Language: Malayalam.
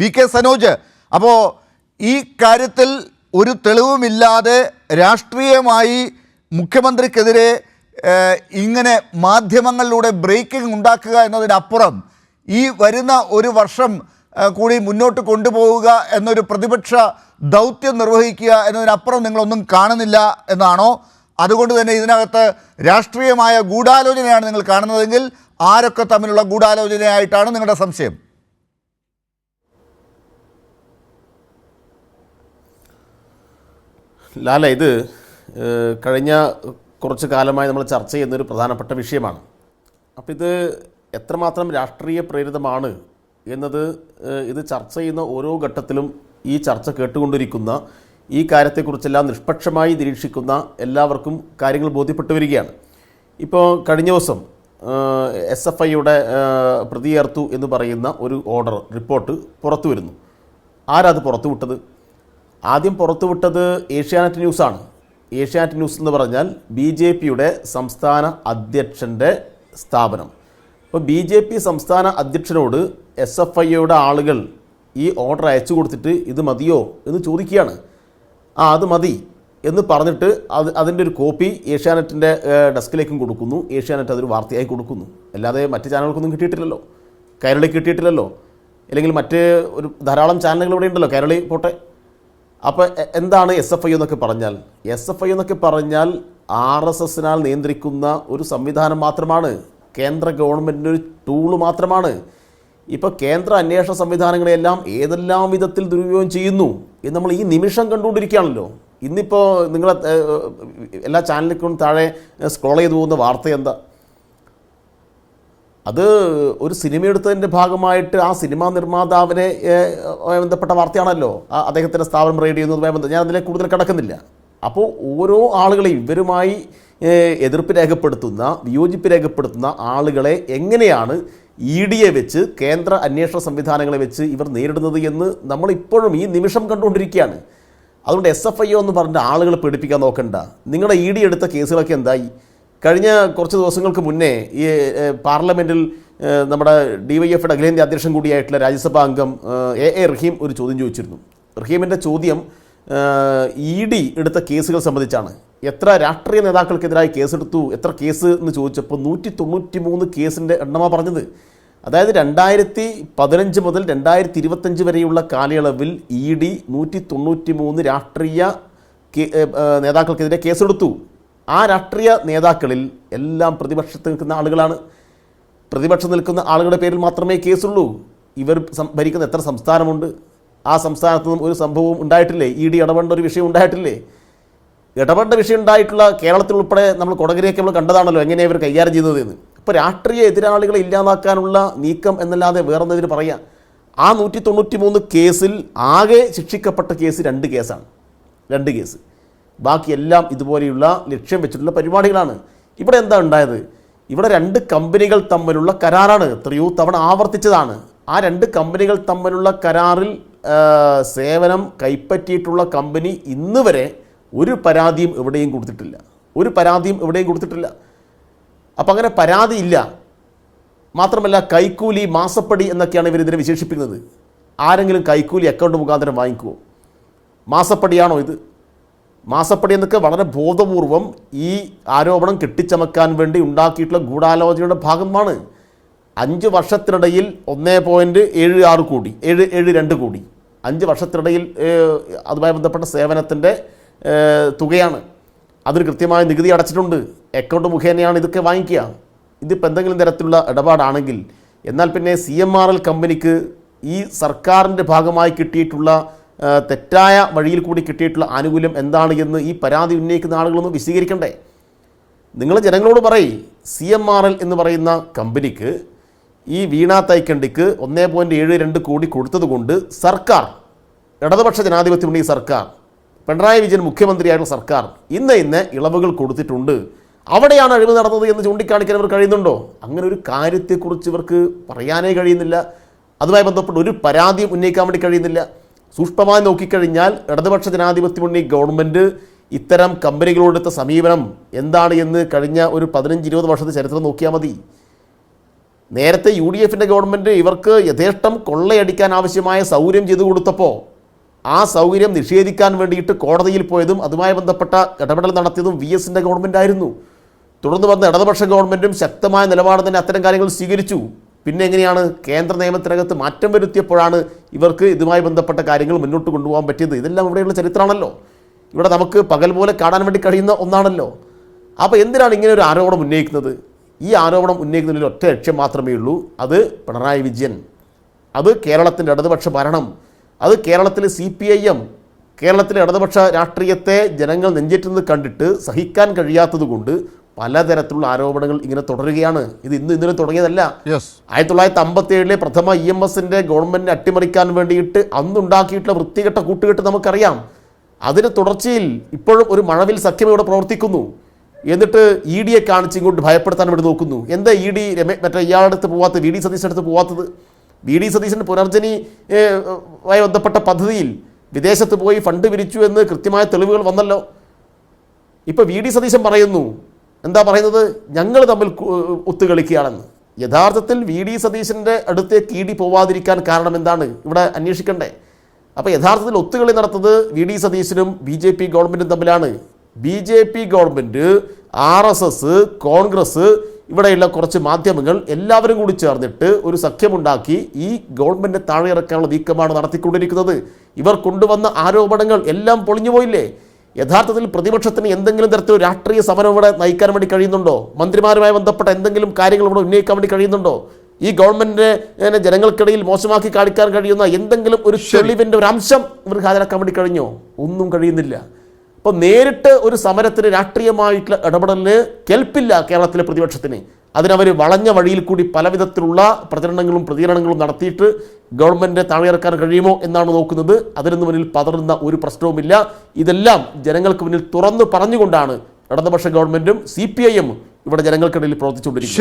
V K Sanoj. അപ്പോൾ ഈ കാര്യത്തിൽ ഒരു തെളിവുമില്ലാതെ രാഷ്ട്രീയമായി മുഖ്യമന്ത്രിക്കെതിരെ ഇങ്ങനെ മാധ്യമങ്ങളിലൂടെ ബ്രേക്കിംഗ് ഉണ്ടാക്കുക എന്നതിനപ്പുറം ഈ വരുന്ന ഒരു വർഷം കൂടി മുന്നോട്ട് കൊണ്ടുപോവുക എന്നൊരു പ്രതിപക്ഷ ദൗത്യം നിർവഹിക്കുക എന്നതിനപ്പുറം നിങ്ങളൊന്നും കാണുന്നില്ല എന്നാണോ? അതുകൊണ്ട് തന്നെ ഇതിനകത്ത് രാഷ്ട്രീയമായ ഗൂഢാലോചനയാണ് നിങ്ങൾ കാണുന്നതെങ്കിൽ ആരൊക്കെ തമ്മിലുള്ള ഗൂഢാലോചനയായിട്ടാണ് നിങ്ങളുടെ സംശയം? ലാല ഇത് കഴിഞ്ഞ കുറച്ച് കാലമായി നമ്മൾ ചർച്ച ചെയ്യുന്നൊരു പ്രധാനപ്പെട്ട വിഷയമാണ്. അപ്പോൾ ഇത് എത്രമാത്രം രാഷ്ട്രീയ പ്രേരിതമാണ് എന്നത് ഇത് ചർച്ച ചെയ്യുന്ന ഓരോ ഘട്ടത്തിലും ഈ ചർച്ച കേട്ടുകൊണ്ടിരിക്കുന്ന ഈ കാര്യത്തെക്കുറിച്ചെല്ലാം നിഷ്പക്ഷമായി നിരീക്ഷിക്കുന്ന എല്ലാവർക്കും കാര്യങ്ങൾ ബോധ്യപ്പെട്ടു വരികയാണ്. ഇപ്പോൾ കഴിഞ്ഞ ദിവസം എസ് എഫ് ഐയുടെ പ്രതിയേർത്തു എന്ന് പറയുന്ന ഒരു ഓർഡർ റിപ്പോർട്ട് പുറത്തു വരുന്നു. ആരാത് പുറത്തുവിട്ടത് ആദ്യം പുറത്തുവിട്ടത് ഏഷ്യാനെറ്റ് ന്യൂസാണ്. ഏഷ്യാനെറ്റ് ന്യൂസ് എന്ന് പറഞ്ഞാൽ ബി ജെ പിയുടെ സംസ്ഥാന അധ്യക്ഷന്റെ സ്ഥാപനം. അപ്പോൾ ബി ജെ പി സംസ്ഥാന അധ്യക്ഷനോട് എസ് എഫ് ഐയുടെ ആളുകൾ ഈ ഓർഡർ അയച്ചു കൊടുത്തിട്ട് ഇത് മതിയോ എന്ന് ചോദിക്കുകയാണ്. ആ അത് മതി എന്ന് പറഞ്ഞിട്ട് അത് അതിന്റെ ഒരു കോപ്പി ഏഷ്യാനെറ്റിന്റെ ഡെസ്കിലേക്കും കൊടുക്കുന്നു. ഏഷ്യാനെറ്റ് അതൊരു വാർത്തയായി കൊടുക്കുന്നു. അല്ലാതെ മറ്റ് ചാനലുകൾക്കൊന്നും കിട്ടിയിട്ടില്ലല്ലോ. കൈരളി കിട്ടിയിട്ടില്ലല്ലോ. അല്ലെങ്കിൽ മറ്റ് ഒരു ധാരാളം ചാനലുകൾ ഇവിടെ ഉണ്ടല്ലോ. കൈരളി പോട്ടെ. അപ്പോൾ എന്താണ് എസ് എഫ് ഐ എന്നൊക്കെ പറഞ്ഞാൽ? എസ് എഫ് ഐ എന്നൊക്കെ പറഞ്ഞാൽ ആർ എസ് എസിനാൽ നിയന്ത്രിക്കുന്ന ഒരു സംവിധാനം മാത്രമാണ്. കേന്ദ്ര ഗവൺമെന്റിന്റെ ഒരു ടൂൾ മാത്രമാണ്. ഇപ്പോൾ കേന്ദ്ര അന്വേഷണ സംവിധാനങ്ങളെല്ലാം ഏതെല്ലാം വിധത്തിൽ ദുരുപയോഗം ചെയ്യുന്നു എന്ന് നമ്മൾ ഈ നിമിഷം കണ്ടുകൊണ്ടിരിക്കുകയാണല്ലോ. ഇന്നിപ്പോൾ നിങ്ങളെ എല്ലാ ചാനലിലും താഴെ സ്ക്രോൾ ചെയ്തു പോകുന്ന വാർത്ത എന്താ? അത് ഒരു സിനിമ എടുത്തതിന്റെ ഭാഗമായിട്ട് ആ സിനിമാ നിർമ്മാതാവിനെ ബന്ധപ്പെട്ട വാർത്തയാണല്ലോ. അദ്ദേഹത്തിന്റെ സ്ഥാപനം റെയ്ഡ് ചെയ്യുന്നതുമായി ബന്ധം ഞാൻ അതിലേക്ക് കൂടുതൽ കിടക്കുന്നില്ല. അപ്പോൾ ഓരോ ആളുകളെ ഇവരുമായി എതിർപ്പ് രേഖപ്പെടുത്തുന്ന വിയോജിപ്പ് രേഖപ്പെടുത്തുന്ന ആളുകളെ എങ്ങനെയാണ് ഇ ഡിയെ വെച്ച് കേന്ദ്ര അന്വേഷണ സംവിധാനങ്ങളെ വെച്ച് ഇവർ നേരിടുന്നത് എന്ന് നമ്മളിപ്പോഴും ഈ നിമിഷം കണ്ടുകൊണ്ടിരിക്കുകയാണ്. അതുകൊണ്ട് എസ് എഫ് ഐ ഒ എന്ന് പറഞ്ഞിട്ട് ആളുകൾ പേടിപ്പിക്കാൻ നോക്കണ്ട. നിങ്ങളുടെ ഇ ഡി എടുത്ത കേസുകളൊക്കെ എന്തായി? കഴിഞ്ഞ കുറച്ച് ദിവസങ്ങൾക്ക് മുന്നേ ഈ പാർലമെന്റിൽ നമ്മുടെ ഡി വൈ എഫിയുടെ അഖിലേന്ത്യാ അധ്യക്ഷൻ കൂടിയായിട്ടുള്ള രാജ്യസഭാ അംഗം എ എ റഹീം ഒരു ചോദ്യം ചോദിച്ചിരുന്നു. റഹീമിന്റെ ചോദ്യം ഇ ഡി എടുത്ത കേസുകൾ സംബന്ധിച്ചാണ്. എത്ര രാഷ്ട്രീയ നേതാക്കൾക്കെതിരായി കേസെടുത്തു? എത്ര കേസ് എന്ന് ചോദിച്ചപ്പോൾ നൂറ്റി തൊണ്ണൂറ്റി മൂന്ന് കേസിന്റെ എണ്ണമാണ് പറഞ്ഞത്. അതായത് രണ്ടായിരത്തി പതിനഞ്ച് മുതൽ രണ്ടായിരത്തി ഇരുപത്തഞ്ച് വരെയുള്ള കാലയളവിൽ ഇ ഡി നൂറ്റി തൊണ്ണൂറ്റി മൂന്ന് രാഷ്ട്രീയ നേതാക്കൾക്കെതിരെ കേസെടുത്തു. ആ രാഷ്ട്രീയ നേതാക്കളിൽ എല്ലാം പ്രതിപക്ഷത്ത് നിൽക്കുന്ന ആളുകളാണ്. പ്രതിപക്ഷം നിൽക്കുന്ന ആളുകളുടെ പേരിൽ മാത്രമേ കേസുള്ളൂ. ഇവർ ഭരിക്കുന്ന എത്ര സംസ്ഥാനമുണ്ട്? ആ സംസ്ഥാനത്ത് നിന്നും ഒരു സംഭവവും ഉണ്ടായിട്ടില്ലേ? ഇ ഡി ഇടപെടേണ്ട ഒരു വിഷയം ഉണ്ടായിട്ടില്ലേ? ഇടപെടേണ്ട വിഷയം ഉണ്ടായിട്ടുള്ള കേരളത്തിൽ ഉൾപ്പെടെ നമ്മൾ കൊടകരയൊക്കെ നമ്മൾ കണ്ടതാണല്ലോ എങ്ങനെയാണ് ഇവർ കൈകാര്യം ചെയ്തത് എന്ന്. ഇപ്പോൾ രാഷ്ട്രീയ എതിരാളികളെ ഇല്ലാതാക്കാനുള്ള നീക്കം എന്നല്ലാതെ വേറെന്നതിന് പറയാം. ആ നൂറ്റി തൊണ്ണൂറ്റി മൂന്ന് കേസിൽ ആകെ ശിക്ഷിക്കപ്പെട്ട കേസ് രണ്ട് കേസാണ്. രണ്ട് കേസ്. ബാക്കിയെല്ലാം ഇതുപോലെയുള്ള ലക്ഷ്യം വെച്ചിട്ടുള്ള പരിപാടികളാണ്. ഇവിടെ എന്താ ഉണ്ടായത്? ഇവിടെ രണ്ട് കമ്പനികൾ തമ്മിലുള്ള കരാറാണ് എത്രയോ തവണ ആവർത്തിച്ചതാണ്. ആ രണ്ട് കമ്പനികൾ തമ്മിലുള്ള കരാറിൽ സേവനം കൈപ്പറ്റിയിട്ടുള്ള കമ്പനി ഇന്ന് വരെ ഒരു പരാതിയും എവിടെയും കൊടുത്തിട്ടില്ല. ഒരു പരാതിയും എവിടെയും കൊടുത്തിട്ടില്ല. അപ്പം അങ്ങനെ പരാതി ഇല്ല. മാത്രമല്ല കൈക്കൂലി മാസപ്പടി എന്നൊക്കെയാണ് ഇവരിതിനെ വിശേഷിപ്പിക്കുന്നത്. ആരെങ്കിലും കൈക്കൂലി അക്കൗണ്ട് മുഖാന്തരം വാങ്ങിക്കുമോ മാസപ്പടിയാണോ ഇത്? മാസപ്പടി എന്നൊക്കെ വളരെ ബോധപൂർവം ഈ ആരോപണം കെട്ടിച്ചമക്കാൻ വേണ്ടി ഉണ്ടാക്കിയിട്ടുള്ള ഗൂഢാലോചനയുടെ ഭാഗമാണ്. അഞ്ച് വർഷത്തിനിടയിൽ ഒന്നേ പോയിന്റ് ഏഴ് ആറ് കോടി ഏഴ് ഏഴ് രണ്ട് കോടി. അഞ്ച് വർഷത്തിനിടയിൽ അതുമായി ബന്ധപ്പെട്ട സേവനത്തിന്റെ തുകയാണ്. അതിന് കൃത്യമായ നികുതി അടച്ചിട്ടുണ്ട്. അക്കൗണ്ട് മുഖേനയാണ് ഇതൊക്കെ വാങ്ങിക്കുക. ഇതിപ്പോൾ എന്തെങ്കിലും തരത്തിലുള്ള ഇടപാടാണെങ്കിൽ എന്നാൽ പിന്നെ സി എം ആർ എൽ കമ്പനിക്ക് ഈ സർക്കാരിന്റെ ഭാഗമായി കിട്ടിയിട്ടുള്ള തെറ്റായ വഴിയിൽ കൂടി കിട്ടിയിട്ടുള്ള ആനുകൂല്യം എന്താണ് എന്ന് ഈ പരാതി ഉന്നയിക്കുന്ന ആളുകളൊന്നും വിശദീകരിക്കണ്ടേ? നിങ്ങൾ ജനങ്ങളോട് പറയും. സി എം ആർ എൽ എന്ന് പറയുന്ന കമ്പനിക്ക് ഈ വീണ തൈക്കണ്ടിക്ക് ഒന്നേ പോയിന്റ് ഏഴ് രണ്ട് കോടി കൊടുത്തതുകൊണ്ട് സർക്കാർ ഇടതുപക്ഷ ജനാധിപത്യ മുന്നണി സർക്കാർ പിണറായി വിജയൻ മുഖ്യമന്ത്രിയായിട്ടുള്ള സർക്കാർ ഇന്ന് ഇന്ന് ഇളവുകൾ കൊടുത്തിട്ടുണ്ട്. അവിടെയാണ് അഴിമതി നടന്നത് എന്ന് ചൂണ്ടിക്കാണിക്കാൻ ഇവർ കഴിയുന്നുണ്ടോ? അങ്ങനെ ഒരു കാര്യത്തെക്കുറിച്ച് ഇവർക്ക് പറയാനേ കഴിയുന്നില്ല. അതുമായി ബന്ധപ്പെട്ട് ഒരു പരാതിയും ഉന്നയിക്കാൻ വേണ്ടി കഴിയുന്നില്ല. സൂക്ഷ്മമായി നോക്കിക്കഴിഞ്ഞാൽ ഇടതുപക്ഷ ജനാധിപത്യ മുന്നണി ഗവൺമെന്റ് ഇത്തരം കമ്പനികളോടെടുത്ത സമീപനം എന്താണ് എന്ന് കഴിഞ്ഞ ഒരു പതിനഞ്ച് ഇരുപത് വർഷത്തെ ചരിത്രം നോക്കിയാൽ മതി. നേരത്തെ യു ഡി എഫിന്റെ ഗവൺമെന്റ് ഇവർക്ക് യഥേഷ്ടം കൊള്ളയടിക്കാൻ ആവശ്യമായ സൗകര്യം ചെയ്തു കൊടുത്തപ്പോൾ ആ സൗകര്യം നിഷേധിക്കാൻ വേണ്ടിയിട്ട് കോടതിയിൽ പോയതും അതുമായി ബന്ധപ്പെട്ട ഇടപെടൽ നടത്തിയതും വി എസിന്റെ ഗവൺമെന്റ് ആയിരുന്നു. തുടർന്ന് വന്ന ഇടതുപക്ഷ ഗവൺമെന്റും ശക്തമായ നിലപാട് തന്നെ അത്തരം കാര്യങ്ങൾ സ്വീകരിച്ചു. പിന്നെ എങ്ങനെയാണ് കേന്ദ്ര നിയമത്തിനകത്ത് മാറ്റം വരുത്തിയപ്പോഴാണ് ഇവർക്ക് ഇതുമായി ബന്ധപ്പെട്ട കാര്യങ്ങൾ മുന്നോട്ട് കൊണ്ടുപോകാൻ പറ്റിയത്? ഇതെല്ലാം ഇവിടെയുള്ള ചരിത്രമാണല്ലോ. ഇവിടെ നമുക്ക് പകൽ പോലെ കാണാൻ വേണ്ടി കഴിയുന്ന ഒന്നാണല്ലോ. അപ്പോൾ എന്തിനാണ് ഇങ്ങനെ ഒരു ആരോപണം ഉന്നയിക്കുന്നത്? ഈ ആരോപണം ഉന്നയിക്കുന്നതിൽ ഒറ്റ ലക്ഷ്യം മാത്രമേ ഉള്ളൂ. അത് പിണറായി വിജയൻ. അത് കേരളത്തിന്റെ ഇടതുപക്ഷ ഭരണം. അത് കേരളത്തിൽ സി പി ഐ എം. കേരളത്തിലെ ഇടതുപക്ഷ രാഷ്ട്രീയത്തെ ജനങ്ങൾ നെഞ്ചേറ്റുന്നത് കണ്ടിട്ട് സഹിക്കാൻ കഴിയാത്തത് കൊണ്ട് പലതരത്തിലുള്ള ആരോപണങ്ങൾ ഇങ്ങനെ തുടരുകയാണ്. ഇത് ഇന്ന് ഇന്നലെ തുടങ്ങിയതല്ല. ആയിരത്തി തൊള്ളായിരത്തി അമ്പത്തി ഏഴിലെ പ്രഥമ ഇ എം എസിന്റെ ഗവൺമെന്റിനെ അട്ടിമറിക്കാൻ വേണ്ടിയിട്ട് അന്നുണ്ടാക്കിയിട്ടുള്ള വൃത്തികെട്ട കൂട്ടുകെട്ട് നമുക്കറിയാം. അതിന് തുടർച്ചയിൽ ഇപ്പോഴും ഒരു മഴവിൽ സഖ്യം ഇവിടെ പ്രവർത്തിക്കുന്നു. എന്നിട്ട് ഇ ഡിയെ കാണിച്ച് ഇങ്ങോട്ട് ഭയപ്പെടുത്താൻ വേണ്ടി നോക്കുന്നു. എന്താ ഇ ഡി രമേ മറ്റേ ഇയാളുടെ അടുത്ത് പോവാത്തത്? വി ഡി സതീശന്റെ അടുത്ത് പോവാത്തത്? വി ഡി സതീശന്റെ പുനർജനി ആയി ബന്ധപ്പെട്ട പദ്ധതിയിൽ വിദേശത്ത് പോയി ഫണ്ട് പിരിച്ചു എന്ന് കൃത്യമായ തെളിവുകൾ വന്നല്ലോ. ഇപ്പോൾ വി ഡി സതീശൻ പറയുന്നു എന്താ പറയുന്നത്? ഞങ്ങൾ തമ്മിൽ ഒത്തുകളിക്കുകയാണെന്ന്. യഥാർത്ഥത്തിൽ വി ഡി സതീശന്റെ അടുത്തേക്ക് ഇ ഡി പോവാതിരിക്കാൻ കാരണം എന്താണ്? ഇവിടെ അന്വേഷിക്കണ്ടേ. അപ്പോൾ യഥാർത്ഥത്തിൽ ഒത്തുകളി നടത്തുന്നത് വി ഡി സതീശനും ബി ജെ പി ഗവൺമെന്റും തമ്മിലാണ്. B J P government R S S Congress ഇവിടെയുള്ള കുറച്ച് മാധ്യമങ്ങൾ എല്ലാവരും കൂടി ചേർന്നിട്ട് ഒരു സഖ്യമുണ്ടാക്കി ഈ ഗവൺമെന്റ് താഴെ ഇറക്കാനുള്ള നീക്കമാണ് നടത്തിക്കൊണ്ടിരിക്കുന്നത്. ഇവർ കൊണ്ടുവന്ന ആരോപണങ്ങൾ എല്ലാം പൊളിഞ്ഞു പോയില്ലേ യഥാർത്ഥത്തിൽ പ്രതിപക്ഷത്തിന് എന്തെങ്കിലും തരത്തിൽ രാഷ്ട്രീയ സമരം ഇവിടെ നയിക്കാൻ വേണ്ടി കഴിയുന്നുണ്ടോ? മന്ത്രിമാരുമായി ബന്ധപ്പെട്ട എന്തെങ്കിലും കാര്യങ്ങൾ ഇവിടെ ഉന്നയിക്കാൻ വേണ്ടി കഴിയുന്നുണ്ടോ? ഈ ഗവൺമെന്റിനെ ജനങ്ങൾക്കിടയിൽ മോശമാക്കി കാണിക്കാൻ കഴിയുന്ന എന്തെങ്കിലും ഒരു തെളിവിന്റെ ഒരു അംശം ഇവർക്ക് ഹാജരാക്കാൻ വേണ്ടി കഴിഞ്ഞോ? ഒന്നും കഴിയുന്നില്ല. അപ്പോൾ നേരിട്ട് ഒരു സമരത്തിന് രാഷ്ട്രീയമായിട്ടുള്ള ഇടപെടലിന് കേൾപ്പില്ല കേരളത്തിലെ പ്രതിപക്ഷത്തിന്. അതിനവർ വളഞ്ഞ വഴിയിൽ കൂടി പലവിധത്തിലുള്ള പ്രചരണങ്ങളും പ്രതികരണങ്ങളും നടത്തിയിട്ട് ഗവൺമെന്റ് താഴെയിറക്കാൻ കഴിയുമോ എന്നാണ് നോക്കുന്നത്. അതിനു മുന്നിൽ പതറുന്ന ഒരു പ്രശ്നവുമില്ല. ഇതെല്ലാം ജനങ്ങൾക്ക് മുന്നിൽ തുറന്നു പറഞ്ഞുകൊണ്ടാണ് ഇടതുപക്ഷ ഗവൺമെന്റും സി പി ഐ എം ഇവിടെ ജനങ്ങൾക്കിടയിൽ പ്രവർത്തിച്ചുകൊണ്ടിരിക്കുന്നത്.